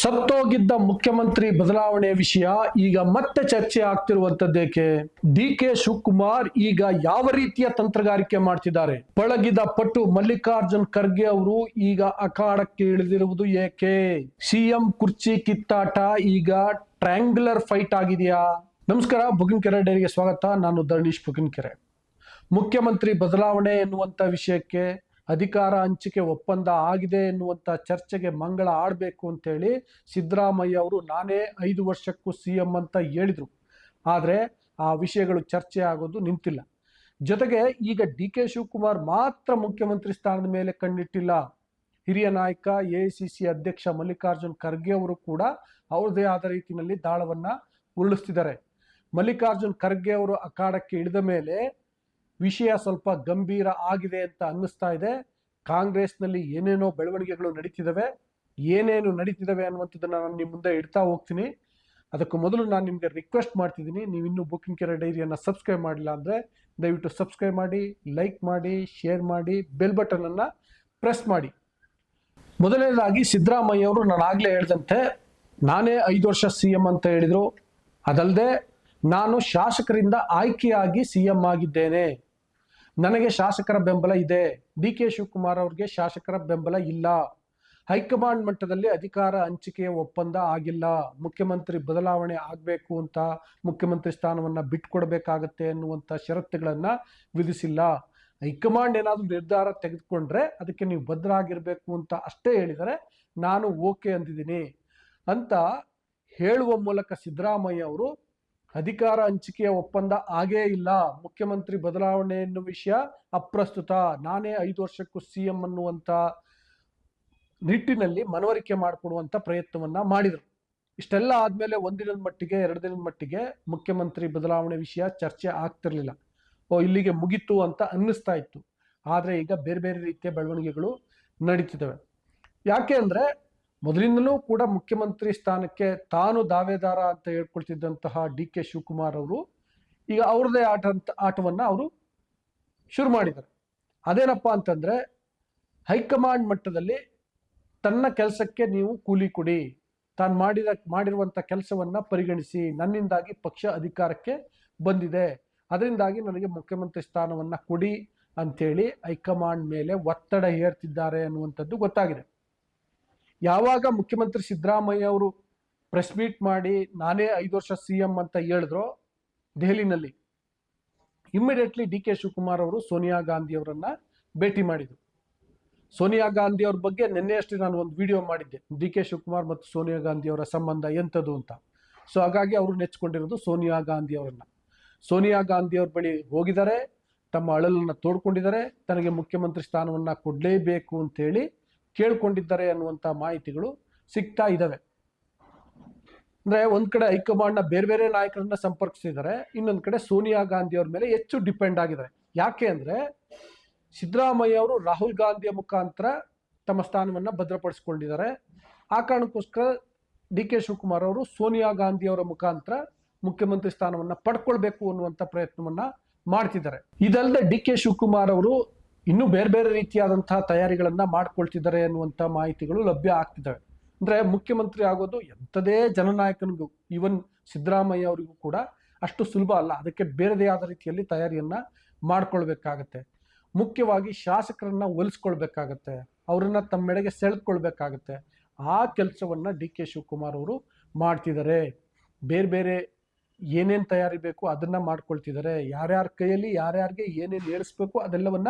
ಸತ್ತೋಗಿದ್ದ ಮುಖ್ಯಮಂತ್ರಿ ಬದಲಾವಣೆ ವಿಷಯ ಈಗ ಮತ್ತೆ ಚರ್ಚೆ ಆಗ್ತಿರುವಂತದ್ದೇಕೆ ಡಿ ಕೆ ಶಿವಕುಮಾರ್ ಈಗ ಯಾವ ರೀತಿಯ ತಂತ್ರಗಾರಿಕೆ ಮಾಡ್ತಿದ್ದಾರೆ? ಪಳಗಿದ ಪಟ್ಟು ಮಲ್ಲಿಕಾರ್ಜುನ್ ಖರ್ಗೆ ಅವರು ಈಗ ಅಖಾಡಕ್ಕೆ ಇಳಿದಿರುವುದು ಏಕೆ? ಸಿಎಂ ಕುರ್ಚಿ ಕಿತ್ತಾಟ ಈಗ ಟ್ರ್ಯಾಂಗ್ಯುಲರ್ ಫೈಟ್ ಆಗಿದೆಯಾ? ನಮಸ್ಕಾರ ಬುಗಿನ್ಕೆರೆ ಡೈರಿಗೆ ಸ್ವಾಗತ. ನಾನು ಧರಣೀಶ್ ಬುಗಿನ್ಕೆರೆ ಮುಖ್ಯಮಂತ್ರಿ ಬದಲಾವಣೆ ಎನ್ನುವಂತ ವಿಷಯಕ್ಕೆ ಅಧಿಕಾರ ಹಂಚಿಕೆ ಒಪ್ಪಂದ ಆಗಿದೆ ಎನ್ನುವಂಥ ಚರ್ಚೆಗೆ ಮಂಗಳ ಆಡಬೇಕು ಅಂತೇಳಿ ಸಿದ್ದರಾಮಯ್ಯ ಅವರು ನಾನೇ ಐದು ವರ್ಷಕ್ಕೂ ಸಿ ಎಂ ಅಂತ ಹೇಳಿದರು. ಆದರೆ ಆ ವಿಷಯಗಳು ಚರ್ಚೆ ಆಗೋದು ನಿಂತಿಲ್ಲ. ಜೊತೆಗೆ ಈಗ ಡಿ ಕೆ ಶಿವಕುಮಾರ್ ಮಾತ್ರ ಮುಖ್ಯಮಂತ್ರಿ ಸ್ಥಾನದ ಮೇಲೆ ಕಣ್ಣಿಟ್ಟಿಲ್ಲ. ಹಿರಿಯ ನಾಯಕ, ಎ ಸಿ ಸಿ ಅಧ್ಯಕ್ಷ ಮಲ್ಲಿಕಾರ್ಜುನ್ ಖರ್ಗೆ ಅವರು ಕೂಡ ಅವ್ರದೇ ಆದ ರೀತಿಯಲ್ಲಿ ದಾಳವನ್ನ ಉರುಳಿಸ್ತಿದ್ದಾರೆ. ಮಲ್ಲಿಕಾರ್ಜುನ್ ಖರ್ಗೆ ಅವರು ಅಖಾಡಕ್ಕೆ ಇಳಿದ ಮೇಲೆ ವಿಷಯ ಸ್ವಲ್ಪ ಗಂಭೀರ ಆಗಿದೆ ಅಂತ ಅನ್ನಿಸ್ತಾ ಇದೆ. ಕಾಂಗ್ರೆಸ್ನಲ್ಲಿ ಏನೇನೋ ಬೆಳವಣಿಗೆಗಳು ನಡೀತಿದ್ದಾವೆ ಏನೇನು ನಡೀತಿದ್ದಾವೆ ಅನ್ನುವಂಥದ್ದನ್ನು ನಾನು ನಿಮ್ಮ ಮುಂದೆ ಇಡ್ತಾ ಹೋಗ್ತೀನಿ. ಅದಕ್ಕೂ ಮೊದಲು ನಾನು ನಿಮಗೆ ರಿಕ್ವೆಸ್ಟ್ ಮಾಡ್ತಿದ್ದೀನಿ. ನೀವು ಇನ್ನೂ ಬುಕಿಂಗ್ ಕೆರೆ ಡೈರಿಯನ್ನು ಸಬ್ಸ್ಕ್ರೈಬ್ ಮಾಡಿಲ್ಲ ಅಂದರೆ ದಯವಿಟ್ಟು ಸಬ್ಸ್ಕ್ರೈಬ್ ಮಾಡಿ ಲೈಕ್ ಮಾಡಿ ಶೇರ್ ಮಾಡಿ ಬೆಲ್ ಬಟನನ್ನು ಪ್ರೆಸ್ ಮಾಡಿ. ಮೊದಲನೇದಾಗಿ ಸಿದ್ದರಾಮಯ್ಯ ಅವರು ನಾನು ಆಗಲೇ ಹೇಳಿದಂತೆ, ನಾನೇ ಐದು ವರ್ಷ ಸಿ ಎಂ ಅಂತ ಹೇಳಿದರು. ಅದಲ್ಲದೆ ನಾನು ಶಾಸಕರಿಂದ ಆಯ್ಕೆಯಾಗಿ ಸಿ ಎಂ ಆಗಿದ್ದೇನೆ. ನನಗೆ ಶಾಸಕರ ಬೆಂಬಲ ಇದೆ. ಡಿ ಕೆ ಶಿವಕುಮಾರ್ ಅವ್ರಿಗೆ ಶಾಸಕರ ಬೆಂಬಲ ಇಲ್ಲ. ಹೈಕಮಾಂಡ್ ಮಟ್ಟದಲ್ಲಿ ಅಧಿಕಾರ ಹಂಚಿಕೆಯ ಒಪ್ಪಂದ ಆಗಿಲ್ಲ. ಮುಖ್ಯಮಂತ್ರಿ ಬದಲಾವಣೆ ಆಗಬೇಕು ಅಂತ ಮುಖ್ಯಮಂತ್ರಿ ಸ್ಥಾನವನ್ನು ಬಿಟ್ಕೊಡ್ಬೇಕಾಗತ್ತೆ ಅನ್ನುವಂಥ ಷರತ್ತುಗಳನ್ನು ವಿಧಿಸಿಲ್ಲ. ಹೈಕಮಾಂಡ್ ಏನಾದರೂ ನಿರ್ಧಾರ ತೆಗೆದುಕೊಂಡ್ರೆ ಅದಕ್ಕೆ ನೀವು ಬದ್ಧರಾಗಿರ್ಬೇಕು ಅಂತ ಅಷ್ಟೇ ಹೇಳಿದರೆ ನಾನು ಓಕೆ ಅಂದಿದ್ದೀನಿ. ಅಂತ ಹೇಳುವ ಮೂಲಕ ಸಿದ್ದರಾಮಯ್ಯ ಅವರು ಅಧಿಕಾರ ಹಂಚಿಕೆಯ ಒಪ್ಪಂದ ಆಗೇ ಇಲ್ಲ. ಮುಖ್ಯಮಂತ್ರಿ ಬದಲಾವಣೆ ಎನ್ನುವ ವಿಷಯ ಅಪ್ರಸ್ತುತ. ನಾನೇ ಐದು ವರ್ಷಕ್ಕೂ ಸಿ ಎಂ ಅನ್ನುವಂಥ ನಿಟ್ಟಿನಲ್ಲಿ ಮನವರಿಕೆ ಮಾಡಿಕೊಡುವಂಥ ಪ್ರಯತ್ನವನ್ನ ಮಾಡಿದರು. ಇಷ್ಟೆಲ್ಲ ಆದಮೇಲೆ ಒಂದಿನದ ಮಟ್ಟಿಗೆ ಎರಡು ದಿನದ ಮಟ್ಟಿಗೆ ಮುಖ್ಯಮಂತ್ರಿ ಬದಲಾವಣೆ ವಿಷಯ ಚರ್ಚೆ ಆಗ್ತಿರ್ಲಿಲ್ಲ. ಓ, ಇಲ್ಲಿಗೆ ಮುಗಿತು ಅಂತ ಅನ್ನಿಸ್ತಾ ಇತ್ತು. ಆದರೆ ಈಗ ಬೇರೆ ಬೇರೆ ರೀತಿಯ ಬೆಳವಣಿಗೆಗಳು ನಡೀತಿದ್ದಾವೆ. ಯಾಕೆ ಅಂದರೆ ಮೊದಲಿಂದಲೂ ಕೂಡ ಮುಖ್ಯಮಂತ್ರಿ ಸ್ಥಾನಕ್ಕೆ ತಾನು ದಾವೇದಾರ ಅಂತ ಹೇಳ್ಕೊಳ್ತಿದ್ದಂತಹ ಡಿ ಕೆ ಶಿವಕುಮಾರ್ ಅವರು ಈಗ ಅವ್ರದ್ದೇ ಆಟ ಆಟವನ್ನ ಅವರು ಶುರು ಮಾಡಿದ್ದಾರೆ. ಅದೇನಪ್ಪ ಅಂತಂದ್ರೆ ಹೈಕಮಾಂಡ್ ಮಟ್ಟದಲ್ಲಿ ತನ್ನ ಕೆಲಸಕ್ಕೆ ನೀವು ಕೂಲಿ ಕೊಡಿ, ತಾನು ಮಾಡಿದ ಮಾಡಿರುವಂಥ ಕೆಲಸವನ್ನ ಪರಿಗಣಿಸಿ, ನನ್ನಿಂದಾಗಿ ಪಕ್ಷ ಅಧಿಕಾರಕ್ಕೆ ಬಂದಿದೆ, ಅದರಿಂದಾಗಿ ನನಗೆ ಮುಖ್ಯಮಂತ್ರಿ ಸ್ಥಾನವನ್ನ ಕೊಡಿ ಅಂತೇಳಿ ಹೈಕಮಾಂಡ್ ಮೇಲೆ ಒತ್ತಡ ಹೇರ್ತಿದ್ದಾರೆ ಅನ್ನುವಂಥದ್ದು ಗೊತ್ತಾಗಿದೆ. ಯಾವಾಗ ಮುಖ್ಯಮಂತ್ರಿ ಸಿದ್ದರಾಮಯ್ಯ ಅವರು ಪ್ರೆಸ್ ಮೀಟ್ ಮಾಡಿ ನಾನೇ ಐದು ವರ್ಷ ಸಿ ಎಂ ಅಂತ ಹೇಳಿದ್ರು ದೆಹಲಿನಲ್ಲಿ ಇಮ್ಮಿಡಿಯೇಟ್ಲಿ ಡಿ ಕೆ ಶಿವಕುಮಾರ್ ಅವರು ಸೋನಿಯಾ ಗಾಂಧಿ ಅವರನ್ನ ಭೇಟಿ ಮಾಡಿದರು. ಸೋನಿಯಾ ಗಾಂಧಿ ಅವ್ರ ಬಗ್ಗೆ ನಿನ್ನೆಯಷ್ಟೇ ನಾನು ಒಂದು ವಿಡಿಯೋ ಮಾಡಿದ್ದೆ, ಡಿ ಕೆ ಶಿವಕುಮಾರ್ ಮತ್ತು ಸೋನಿಯಾ ಗಾಂಧಿ ಅವರ ಸಂಬಂಧ ಎಂಥದ್ದು ಅಂತ. ಸೊ ಹಾಗಾಗಿ ಅವರು ನೆಚ್ಕೊಂಡಿರೋದು ಸೋನಿಯಾ ಗಾಂಧಿ ಅವರನ್ನ. ಸೋನಿಯಾ ಗಾಂಧಿ ಅವ್ರ ಬಳಿ ಹೋಗಿದ್ದಾರೆ, ತಮ್ಮ ಅಳಲನ್ನು ತೋಡ್ಕೊಂಡಿದ್ದಾರೆ, ತನಗೆ ಮುಖ್ಯಮಂತ್ರಿ ಸ್ಥಾನವನ್ನು ಕೊಡಲೇಬೇಕು ಅಂತೇಳಿ ಕೇಳ್ಕೊಂಡಿದ್ದಾರೆ ಅನ್ನುವಂಥ ಮಾಹಿತಿಗಳು ಸಿಗ್ತಾ ಇದ್ದಾವೆ ಅಂದ್ರೆ ಒಂದ್ ಕಡೆ ಹೈಕಮಾಂಡ್ನ ಬೇರೆ ಬೇರೆ ನಾಯಕರನ್ನ ಸಂಪರ್ಕಿಸಿದ್ದಾರೆ, ಇನ್ನೊಂದ್ ಕಡೆ ಸೋನಿಯಾ ಗಾಂಧಿ ಅವ್ರ ಮೇಲೆ ಹೆಚ್ಚು ಡಿಪೆಂಡ್ ಆಗಿದ್ದಾರೆ. ಯಾಕೆ ಅಂದ್ರೆ ಸಿದ್ದರಾಮಯ್ಯ ಅವರು ರಾಹುಲ್ ಗಾಂಧಿಯ ಮುಖಾಂತರ ತಮ್ಮ ಸ್ಥಾನವನ್ನ ಭದ್ರಪಡಿಸಿಕೊಂಡಿದ್ದಾರೆ. ಆ ಕಾರಣಕ್ಕೋಸ್ಕರ ಡಿ ಕೆ ಶಿವಕುಮಾರ್ ಅವರು ಸೋನಿಯಾ ಗಾಂಧಿ ಅವರ ಮುಖಾಂತರ ಮುಖ್ಯಮಂತ್ರಿ ಸ್ಥಾನವನ್ನ ಪಡ್ಕೊಳ್ಬೇಕು ಅನ್ನುವಂಥ ಪ್ರಯತ್ನವನ್ನ ಮಾಡ್ತಿದ್ದಾರೆ. ಇದಲ್ಲದೆ ಡಿ ಕೆ ಶಿವಕುಮಾರ್ ಅವರು ಇನ್ನೂ ಬೇರೆ ಬೇರೆ ರೀತಿಯಾದಂತಹ ತಯಾರಿಗಳನ್ನು ಮಾಡ್ಕೊಳ್ತಿದ್ದಾರೆ ಅನ್ನುವಂಥ ಮಾಹಿತಿಗಳು ಲಭ್ಯ ಆಗ್ತಿದ್ದಾವೆ. ಅಂದ್ರೆ ಮುಖ್ಯಮಂತ್ರಿ ಆಗೋದು ಎಂಥದೇ ಜನನಾಯಕನಿಗೂ ಈವನ್ ಸಿದ್ದರಾಮಯ್ಯ ಅವರಿಗೂ ಕೂಡ ಅಷ್ಟು ಸುಲಭ ಅಲ್ಲ. ಅದಕ್ಕೆ ಬೇರೆದೇ ಆದ ರೀತಿಯಲ್ಲಿ ತಯಾರಿಯನ್ನು ಮಾಡ್ಕೊಳ್ಬೇಕಾಗತ್ತೆ. ಮುಖ್ಯವಾಗಿ ಶಾಸಕರನ್ನ ಒಲಿಸ್ಕೊಳ್ಬೇಕಾಗತ್ತೆ. ಅವರನ್ನು ತಮ್ಮೆಡೆಗೆ ಸೆಳೆದುಕೊಳ್ಬೇಕಾಗತ್ತೆ. ಆ ಕೆಲಸವನ್ನ ಡಿ ಕೆ ಶಿವಕುಮಾರ್ ಅವರು ಮಾಡ್ತಿದ್ದಾರೆ. ಬೇರೆ ಬೇರೆ ಏನೇನು ತಯಾರಿ ಬೇಕು ಅದನ್ನ ಮಾಡ್ಕೊಳ್ತಿದ್ದಾರೆ. ಯಾರ್ಯಾರ ಕೈಯಲ್ಲಿ, ಯಾರ್ಯಾರಿಗೆ ಏನೇನು ಏಳಿಸ್ಬೇಕು ಅದೆಲ್ಲವನ್ನ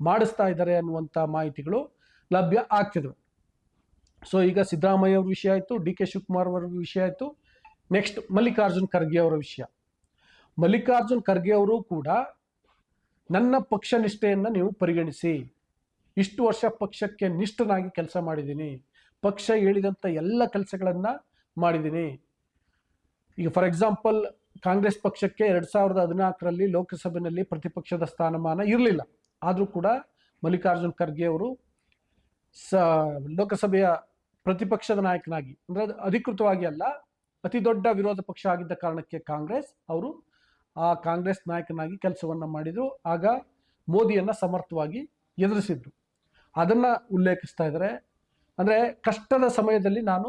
ಮಾಡಿಸ್ತಾ ಇದ್ದಾರೆ ಅನ್ನುವಂಥ ಮಾಹಿತಿಗಳು ಲಭ್ಯ ಆಗ್ತಿದ್ವು. ಸೊ ಈಗ ಸಿದ್ದರಾಮಯ್ಯ ಅವ್ರ ವಿಷಯ ಆಯಿತು, ಡಿ ಕೆ ಶಿವಕುಮಾರ್ ಅವರ ವಿಷಯ ಆಯಿತು. ನೆಕ್ಸ್ಟ್ ಮಲ್ಲಿಕಾರ್ಜುನ್ ಖರ್ಗೆ ಅವರ ವಿಷಯ. ಮಲ್ಲಿಕಾರ್ಜುನ್ ಖರ್ಗೆ ಅವರು ಕೂಡ ನನ್ನ ಪಕ್ಷ ನಿಷ್ಠೆಯನ್ನು ನೀವು ಪರಿಗಣಿಸಿ. ಇಷ್ಟು ವರ್ಷ ಪಕ್ಷಕ್ಕೆ ನಿಷ್ಠನಾಗಿ ಕೆಲಸ ಮಾಡಿದ್ದೀನಿ. ಪಕ್ಷ ಹೇಳಿದಂಥ ಎಲ್ಲ ಕೆಲಸಗಳನ್ನು ಮಾಡಿದ್ದೀನಿ. ಈಗ ಫಾರ್ ಎಕ್ಸಾಂಪಲ್ ಕಾಂಗ್ರೆಸ್ ಪಕ್ಷಕ್ಕೆ ಎರಡು ಸಾವಿರದ ಹದಿನಾಲ್ಕರಲ್ಲಿ ಲೋಕಸಭೆಯಲ್ಲಿ ಪ್ರತಿಪಕ್ಷದ ಸ್ಥಾನಮಾನ ಇರಲಿಲ್ಲ. ಆದರೂ ಕೂಡ ಮಲ್ಲಿಕಾರ್ಜುನ್ ಖರ್ಗೆ ಅವರು ಸ ಲೋಕಸಭೆಯ ಪ್ರತಿಪಕ್ಷದ ನಾಯಕನಾಗಿ, ಅಂದರೆ ಅದು ಅಧಿಕೃತವಾಗಿ ಅಲ್ಲ, ಅತಿ ದೊಡ್ಡ ವಿರೋಧ ಪಕ್ಷ ಆಗಿದ್ದ ಕಾರಣಕ್ಕೆ ಕಾಂಗ್ರೆಸ್ ಅವರು ಆ ಕಾಂಗ್ರೆಸ್ ನಾಯಕನಾಗಿ ಕೆಲಸವನ್ನು ಮಾಡಿದರು. ಆಗ ಮೋದಿಯನ್ನು ಸಮರ್ಥವಾಗಿ ಎದುರಿಸಿದ್ರು. ಅದನ್ನು ಉಲ್ಲೇಖಿಸ್ತಾ ಇದ್ದಾರೆ. ಅಂದರೆ ಕಷ್ಟದ ಸಮಯದಲ್ಲಿ ನಾನು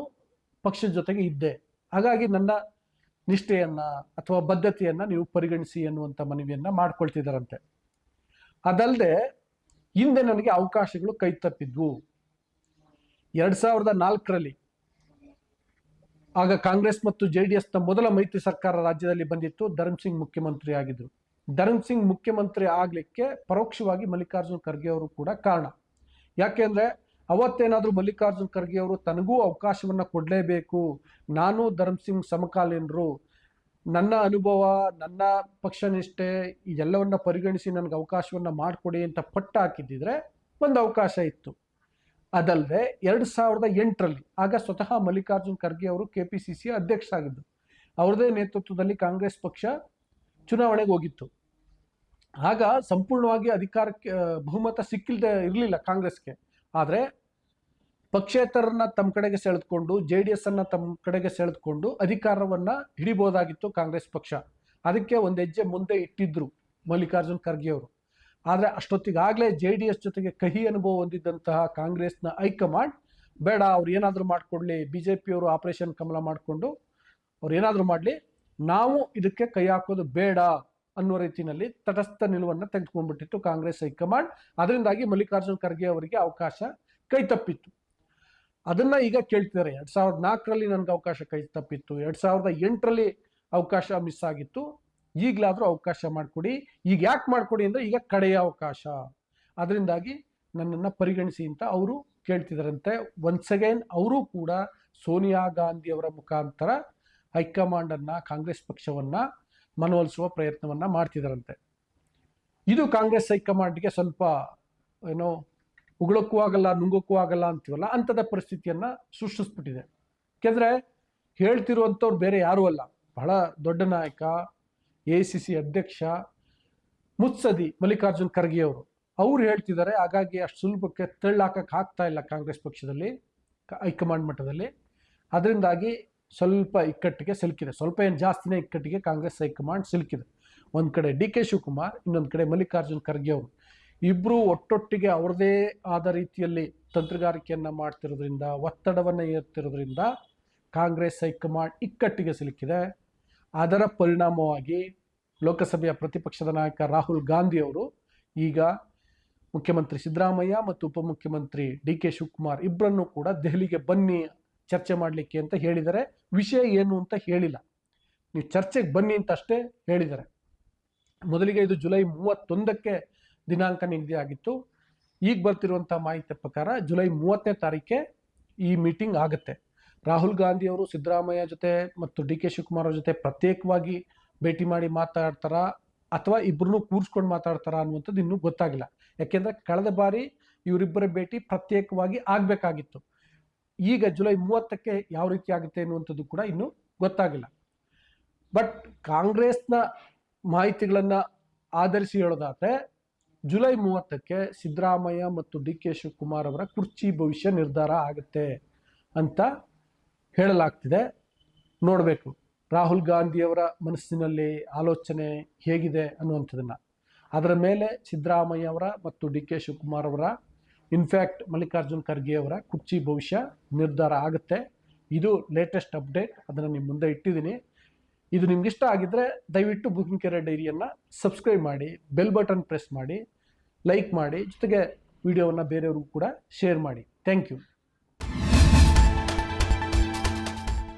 ಪಕ್ಷದ ಜೊತೆಗೆ ಇದ್ದೆ. ಹಾಗಾಗಿ ನನ್ನ ನಿಷ್ಠೆಯನ್ನು ಅಥವಾ ಬದ್ಧತೆಯನ್ನು ನೀವು ಪರಿಗಣಿಸಿ ಎನ್ನುವಂಥ ಮನವಿಯನ್ನು ಮಾಡ್ಕೊಳ್ತಿದ್ದಾರಂತೆ ಅದಲ್ಲದೆ ಹಿಂದೆ ನನಗೆ ಅವಕಾಶಗಳು ಕೈ ತಪ್ಪಿದ್ವು. ಎರಡ್ ಸಾವಿರದ ನಾಲ್ಕರಲ್ಲಿ ಆಗ ಕಾಂಗ್ರೆಸ್ ಮತ್ತು ಜೆ ಡಿ ಎಸ್ನ ಮೊದಲ ಮೈತ್ರಿ ಸರ್ಕಾರ ರಾಜ್ಯದಲ್ಲಿ ಬಂದಿತ್ತು. ಧರ್ಮ್ ಸಿಂಗ್ ಮುಖ್ಯಮಂತ್ರಿ ಆಗಿದ್ರು. ಧರ್ಮ್ ಸಿಂಗ್ ಮುಖ್ಯಮಂತ್ರಿ ಆಗಲಿಕ್ಕೆ ಪರೋಕ್ಷವಾಗಿ ಮಲ್ಲಿಕಾರ್ಜುನ್ ಖರ್ಗೆ ಅವರು ಕೂಡ ಕಾರಣ. ಯಾಕೆಂದ್ರೆ ಅವತ್ತೇನಾದರೂ ಮಲ್ಲಿಕಾರ್ಜುನ್ ಖರ್ಗೆ ಅವರು ತನಗೂ ಅವಕಾಶವನ್ನ ಕೊಡಲೇಬೇಕು. ನಾನು ಧರ್ಮ್ ಸಿಂಗ್ ಸಮಕಾಲೀನರು. ನನ್ನ ಅನುಭವ, ನನ್ನ ಪಕ್ಷ ನಿಷ್ಠೆ ಇದೆಲ್ಲವನ್ನ ಪರಿಗಣಿಸಿ ನನಗೆ ಅವಕಾಶವನ್ನ ಮಾಡಿಕೊಡಿ ಅಂತ ಪಟ್ಟ ಹಾಕಿದ್ದಿದ್ರೆ ಒಂದು ಅವಕಾಶ ಇತ್ತು. ಅದಲ್ಲದೆ ಎರಡು ಸಾವಿರದ ಎಂಟರಲ್ಲಿ ಆಗ ಸ್ವತಃ ಮಲ್ಲಿಕಾರ್ಜುನ್ ಖರ್ಗೆ ಅವರು ಕೆ ಪಿ ಸಿ ಸಿ ಅಧ್ಯಕ್ಷರಾಗಿದ್ದು ಅವರದೇ ನೇತೃತ್ವದಲ್ಲಿ ಕಾಂಗ್ರೆಸ್ ಪಕ್ಷ ಚುನಾವಣೆಗೆ ಹೋಗಿತ್ತು. ಆಗ ಸಂಪೂರ್ಣವಾಗಿ ಅಧಿಕಾರಕ್ಕೆ, ಬಹುಮತ ಸಿಕ್ಕಿಲ್ದೆ ಇರಲಿಲ್ಲ ಕಾಂಗ್ರೆಸ್ಗೆ. ಆದರೆ ಪಕ್ಷೇತರನ್ನ ತಮ್ಮ ಕಡೆಗೆ ಸೆಳೆದುಕೊಂಡು, ಜೆ ಡಿ ಎಸ್ ಅನ್ನ ತಮ್ಮ ಕಡೆಗೆ ಸೆಳೆದುಕೊಂಡು ಅಧಿಕಾರವನ್ನ ಹಿಡಿಬಹುದಾಗಿತ್ತು ಕಾಂಗ್ರೆಸ್ ಪಕ್ಷ. ಅದಕ್ಕೆ ಒಂದು ಹೆಜ್ಜೆ ಮುಂದೆ ಇಟ್ಟಿದ್ರು ಮಲ್ಲಿಕಾರ್ಜುನ್ ಖರ್ಗೆ ಅವರು. ಆದರೆ ಅಷ್ಟೊತ್ತಿಗಾಗಲೇ ಜೆ ಡಿ ಎಸ್ ಜೊತೆಗೆ ಕಹಿ ಅನುಭವ ಹೊಂದಿದ್ದಂತಹ ಕಾಂಗ್ರೆಸ್ನ ಹೈಕಮಾಂಡ್, ಬೇಡ ಅವ್ರು ಏನಾದರೂ ಮಾಡಿಕೊಡ್ಲಿ, ಬಿ ಜೆ ಪಿಯವರು ಆಪರೇಷನ್ ಕಮಲ ಮಾಡಿಕೊಂಡು ಅವ್ರು ಏನಾದರೂ ಮಾಡಲಿ, ನಾವು ಇದಕ್ಕೆ ಕೈ ಹಾಕೋದು ಬೇಡ ಅನ್ನೋ ರೀತಿಯಲ್ಲಿ ತಟಸ್ಥ ನಿಲುವನ್ನು ತೆಗೆದುಕೊಂಡ್ಬಿಟ್ಟಿತ್ತು ಕಾಂಗ್ರೆಸ್ ಹೈಕಮಾಂಡ್. ಅದರಿಂದಾಗಿ ಮಲ್ಲಿಕಾರ್ಜುನ್ ಖರ್ಗೆ ಅವರಿಗೆ ಅವಕಾಶ ಕೈ ತಪ್ಪಿತ್ತು ಅದನ್ನ ಈಗ ಕೇಳ್ತಿದ್ದಾರೆ. ಎರಡ್ ಸಾವಿರದ ನಾಲ್ಕರಲ್ಲಿ ನನಗೆ ಅವಕಾಶ ಕೈ ತಪ್ಪಿತ್ತು. ಎರಡ್ ಸಾವಿರದ ಎಂಟರಲ್ಲಿ ಅವಕಾಶ ಮಿಸ್ ಆಗಿತ್ತು. ಈಗಲಾದರೂ ಅವಕಾಶ ಮಾಡಿಕೊಡಿ. ಈಗ ಯಾಕೆ ಮಾಡಿಕೊಡಿ ಅಂದರೆ ಈಗ ಕಡೆಯ ಅವಕಾಶ. ಅದರಿಂದಾಗಿ ನನ್ನನ್ನು ಪರಿಗಣಿಸಿ ಅಂತ ಅವರು ಕೇಳ್ತಿದ್ದಾರಂತೆ. ಒನ್ಸ್ ಅಗೈನ್ ಅವರು ಕೂಡ ಸೋನಿಯಾ ಗಾಂಧಿ ಅವರ ಮುಖಾಂತರ ಹೈಕಮಾಂಡನ್ನು, ಕಾಂಗ್ರೆಸ್ ಪಕ್ಷವನ್ನು ಮನವೊಲಿಸುವ ಪ್ರಯತ್ನವನ್ನು ಮಾಡ್ತಿದ್ದಾರಂತೆ. ಇದು ಕಾಂಗ್ರೆಸ್ ಹೈಕಮಾಂಡ್ಗೆ ಸ್ವಲ್ಪ ಏನೋ ಉಗುಳಕ್ಕೂ ಆಗಲ್ಲ, ನುಂಗಕ್ಕೂ ಆಗಲ್ಲ ಅಂತೀವಲ್ಲ ಅಂಥದ ಪರಿಸ್ಥಿತಿಯನ್ನು ಸೃಷ್ಟಿಸ್ಬಿಟ್ಟಿದೆ. ಯಾಕೆಂದರೆ ಹೇಳ್ತಿರುವಂಥವ್ರು ಬೇರೆ ಯಾರೂ ಅಲ್ಲ. ಬಹಳ ದೊಡ್ಡ ನಾಯಕ, ಎ ಸಿ ಸಿ ಅಧ್ಯಕ್ಷ ಮುತ್ಸದಿ ಮಲ್ಲಿಕಾರ್ಜುನ್ ಖರ್ಗೆ ಅವರು. ಅವ್ರು ಹೇಳ್ತಿದ್ದಾರೆ, ಹಾಗಾಗಿ ಅಷ್ಟು ಸುಲಭಕ್ಕೆ ತಳ್ಳಾಕಕ್ಕೆ ಆಗ್ತಾ ಇಲ್ಲ ಕಾಂಗ್ರೆಸ್ ಪಕ್ಷದಲ್ಲಿ ಹೈಕಮಾಂಡ್ ಮಟ್ಟದಲ್ಲಿ. ಅದರಿಂದಾಗಿ ಸ್ವಲ್ಪ ಇಕ್ಕಟ್ಟಿಗೆ ಸಿಲುಕಿದೆ. ಸ್ವಲ್ಪ ಏನು ಜಾಸ್ತಿನೇ ಇಕ್ಕಟ್ಟಿಗೆ ಕಾಂಗ್ರೆಸ್ ಹೈಕಮಾಂಡ್ ಸಿಲುಕಿದೆ. ಒಂದು ಕಡೆ ಡಿ ಕೆ ಶಿವಕುಮಾರ್, ಇನ್ನೊಂದು ಕಡೆ ಮಲ್ಲಿಕಾರ್ಜುನ್ ಖರ್ಗೆ ಅವರು. ಇಬ್ಬರು ಒಟ್ಟೊಟ್ಟಿಗೆ ಅವ್ರದೇ ಆದ ರೀತಿಯಲ್ಲಿ ತಂತ್ರಗಾರಿಕೆಯನ್ನು ಮಾಡ್ತಿರೋದ್ರಿಂದ, ಒತ್ತಡವನ್ನು ಏರ್ತಿರೋದ್ರಿಂದ ಕಾಂಗ್ರೆಸ್ ಹೈಕಮಾಂಡ್ ಇಕ್ಕಟ್ಟಿಗೆ ಸಿಲುಕಿದೆ. ಅದರ ಪರಿಣಾಮವಾಗಿ ಲೋಕಸಭೆಯ ಪ್ರತಿಪಕ್ಷದ ನಾಯಕ ರಾಹುಲ್ ಗಾಂಧಿ ಅವರು ಈಗ ಮುಖ್ಯಮಂತ್ರಿ ಸಿದ್ದರಾಮಯ್ಯ ಮತ್ತು ಉಪಮುಖ್ಯಮಂತ್ರಿ ಡಿ ಕೆ ಶಿವಕುಮಾರ್ ಇಬ್ಬರನ್ನು ಕೂಡ ದೆಹಲಿಗೆ ಬನ್ನಿ ಚರ್ಚೆ ಮಾಡಲಿಕ್ಕೆ ಅಂತ ಹೇಳಿದರೆ ವಿಷಯ ಏನು ಅಂತ ಹೇಳಿಲ್ಲ. ನೀವು ಚರ್ಚೆಗೆ ಬನ್ನಿ ಅಂತ ಅಷ್ಟೇ ಹೇಳಿದ್ದಾರೆ. ಮೊದಲಿಗೆ ಇದು ಜುಲೈ ಮೂವತ್ತೊಂದಕ್ಕೆ ದಿನಾಂಕ ನಿಗದಿ ಆಗಿತ್ತು. ಈಗ ಬರ್ತಿರುವಂಥ ಮಾಹಿತಿ ಪ್ರಕಾರ ಜುಲೈ ಮೂವತ್ತನೇ ತಾರೀಕೆ ಈ ಮೀಟಿಂಗ್ ಆಗುತ್ತೆ. ರಾಹುಲ್ ಗಾಂಧಿ ಅವರು ಸಿದ್ದರಾಮಯ್ಯ ಜೊತೆ ಮತ್ತು ಡಿ ಕೆ ಶಿವಕುಮಾರ್ ಜೊತೆ ಪ್ರತ್ಯೇಕವಾಗಿ ಭೇಟಿ ಮಾಡಿ ಮಾತಾಡ್ತಾರಾ ಅಥವಾ ಇಬ್ಬರನ್ನೂ ಕೂರಿಸ್ಕೊಂಡು ಮಾತಾಡ್ತಾರಾ ಅನ್ನುವಂಥದ್ದು ಇನ್ನೂ ಗೊತ್ತಾಗಿಲ್ಲ. ಯಾಕೆಂದ್ರೆ ಕಳೆದ ಬಾರಿ ಇವರಿಬ್ಬರ ಭೇಟಿ ಪ್ರತ್ಯೇಕವಾಗಿ ಆಗಬೇಕಾಗಿತ್ತು. ಈಗ ಜುಲೈ ಮೂವತ್ತಕ್ಕೆ ಯಾವ ರೀತಿ ಆಗುತ್ತೆ ಅನ್ನುವಂಥದ್ದು ಕೂಡ ಇನ್ನೂ ಗೊತ್ತಾಗಿಲ್ಲ. ಬಟ್ ಕಾಂಗ್ರೆಸ್ನ ಮಾಹಿತಿಗಳನ್ನು ಆಧರಿಸಿ ಹೇಳೋದಾದ್ರೆ ಜುಲೈ ಮೂವತ್ತಕ್ಕೆ ಸಿದ್ದರಾಮಯ್ಯ ಮತ್ತು ಡಿ ಕೆ ಶಿವಕುಮಾರ್ ಅವರ ಕುರ್ಚಿ ಭವಿಷ್ಯ ನಿರ್ಧಾರ ಆಗುತ್ತೆ ಅಂತ ಹೇಳಲಾಗ್ತಿದೆ. ನೋಡಬೇಕು. ರಾಹುಲ್ ಗಾಂಧಿಯವರ ಮನಸ್ಸಿನಲ್ಲಿ ಆಲೋಚನೆ ಹೇಗಿದೆ ಅನ್ನುವಂಥದ್ದನ್ನು. ಅದರ ಮೇಲೆ ಸಿದ್ದರಾಮಯ್ಯ ಅವರ ಮತ್ತು ಡಿ ಕೆ ಶಿವಕುಮಾರ್ ಅವರ ಇನ್ಫ್ಯಾಕ್ಟ್ ಮಲ್ಲಿಕಾರ್ಜುನ್ ಖರ್ಗೆ ಅವರ ಕುರ್ಚಿ ಭವಿಷ್ಯ ನಿರ್ಧಾರ ಆಗುತ್ತೆ. ಇದು ಲೇಟೆಸ್ಟ್ ಅಪ್ಡೇಟ್ ಅದನ್ನು ನಿಮ್ಮ ಮುಂದೆ ಇಟ್ಟಿದ್ದೀನಿ. ಇದು ನಿಮ್ಗೆ ಇಷ್ಟ ಆಗಿದ್ರೆ ದಯವಿಟ್ಟು ಬುಕಿಂಗ್ ಕೆರೆ ಡೈರಿಯನ್ನು ಸಬ್ಸ್ಕ್ರೈಬ್ ಮಾಡಿ ಬೆಲ್ ಬಟನ್ ಪ್ರೆಸ್ ಮಾಡಿ ಲೈಕ್ ಮಾಡಿ ಜೊತೆಗೆ ವಿಡಿಯೋವನ್ನು ಬೇರೆಯವ್ರಿಗೂ ಕೂಡ ಶೇರ್ ಮಾಡಿ. Thank you